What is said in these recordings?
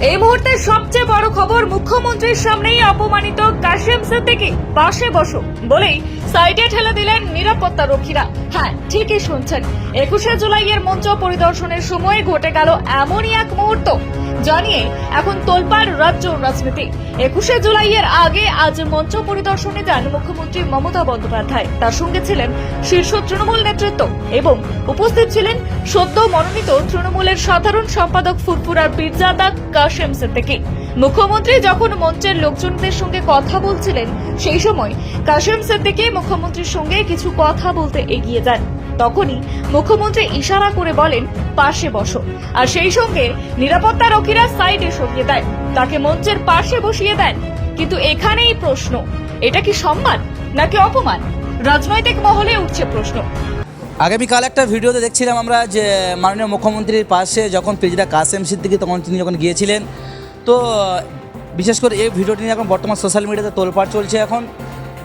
এই মুহূর্তে সবচেয়ে বড় খবর মুখ্যমন্ত্রীর সামনেই অপমানিত কাশেম সিদ্দিকি। পাশে বসো। বলেই সাইডে ঠেলে দিলেন নিরাপত্তা রক্ষীরা। হ্যাঁ ঠিকই শুনছেন। একুশে জুলাইয়ের মঞ্চ পরিদর্শনের সময় ঘটে গেল এমনই এক মুহূর্ত। জানিয়ে এখন তোলপাড় রাজ্য রাজনীতি। একুশে জুলাইয়ের আগে আজ মঞ্চ পরিদর্শনে যান মুখ্যমন্ত্রী মমতা বন্দ্যোপাধ্যায়। তার সঙ্গে ছিলেন শীর্ষ তৃণমূল নেতৃত্ব এবং উপস্থিত ছিলেন সদ্য মনোনীত তৃণমূলের সাধারণ সম্পাদক ফুরফুরার পীরজাদা কাশেম সিদ্দিকী। মুখ্যমন্ত্রী যখন মঞ্চের লোকজনদের সঙ্গে কথা বলছিলেন, সেই সময় কাশেম সিদ্দিকী মুখ্যমন্ত্রীর সঙ্গে কিছু কথা বলতে এগিয়ে যান। তখনই মুখ্যমন্ত্রী ইশারা করে বলেন, পাশে বসো। আর সেই সঙ্গে নিরাপত্তা রক্ষীরা সাইডে সরিয়ে দেয় তাকে মঞ্চের পাশে বসিয়ে দেন। কিন্তু এখানেই প্রশ্ন, এটা কি সম্মান নাকি অপমান? রাজনৈতিক মহলে উঠছে প্রশ্ন। আগামীকাল একটা ভিডিওতে দেখছিলাম আমরা যে মাননীয় মুখ্যমন্ত্রীর পাশে যখন প্রেসিডেন্ট কাসেম সিদ্দিকী তখন তিনি যখন গিয়েছিলেন তো, বিশেষ করে এই ভিডিওটি নিয়ে এখন বর্তমান সোশ্যাল মিডিয়াতে তোলপাড় চলছে এখন,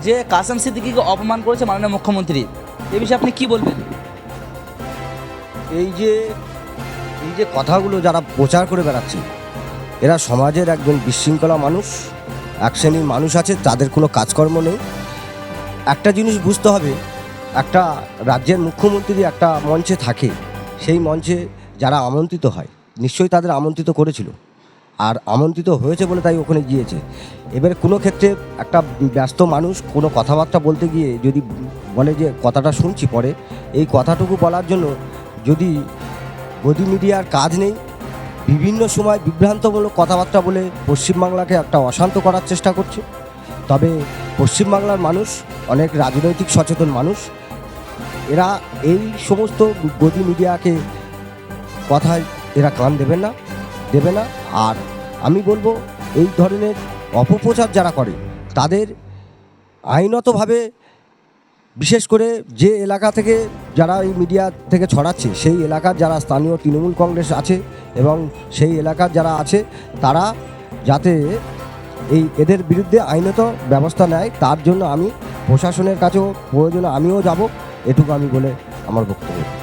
যে কাসেম সিদ্দিকীকে অপমান করেছে মাননীয় মুখ্যমন্ত্রী, এ বিষয়ে আপনি কি বলবেন? এই যে এই যে কথাগুলো যারা প্রচার করে বেড়াচ্ছে, এরা সমাজের একজন বিশৃঙ্খলা মানুষ, এক শ্রেণির মানুষ আছে, তাদের কোনো কাজকর্ম নেই। একটা জিনিস বুঝতে হবে, একটা রাজ্যের মুখ্যমন্ত্রী একটা মঞ্চে থাকে, সেই মঞ্চে যারা আমন্ত্রিত হয়, নিশ্চয়ই তাদের আমন্ত্রিত করেছিল। আর আমন্ত্রিত হয়েছে বলে তাই ওখানে গিয়েছে। এবার কোনো ক্ষেত্রে একটা ব্যস্ত মানুষ কোনো কথাবার্তা বলতে গিয়ে যদি বলে যে কথাটা শুনছি পরে, এই কথাটুকু বলার জন্য যদি গদি মিডিয়ার কাজ নেই, বিভিন্ন সময় বিভ্রান্তমূলক কথাবার্তা বলে পশ্চিমবাংলাকে একটা অশান্ত করার চেষ্টা করছে। তবে পশ্চিমবাংলার মানুষ অনেক রাজনৈতিক সচেতন মানুষ, এরা এই সমস্ত গদি মিডিয়াকে কথায় এরা কান দেবেন না। দেবে না। আর আমি বলব, এই ধরনের অপপ্রচার যারা করে, তাদের আইনতভাবে বিশেষ করে যে এলাকা থেকে যারা এই মিডিয়া থেকে ছড়াচ্ছে, সেই এলাকার যারা স্থানীয় তৃণমূল কংগ্রেস আছে এবং সেই এলাকার যারা আছে, তারা যাতে এই এদের বিরুদ্ধে আইনত ব্যবস্থা নেয়, তার জন্য আমি প্রশাসনের কাছেও প্রয়োজনে আমিও যাব, এটুকু আমি বলে আমার বক্তব্য।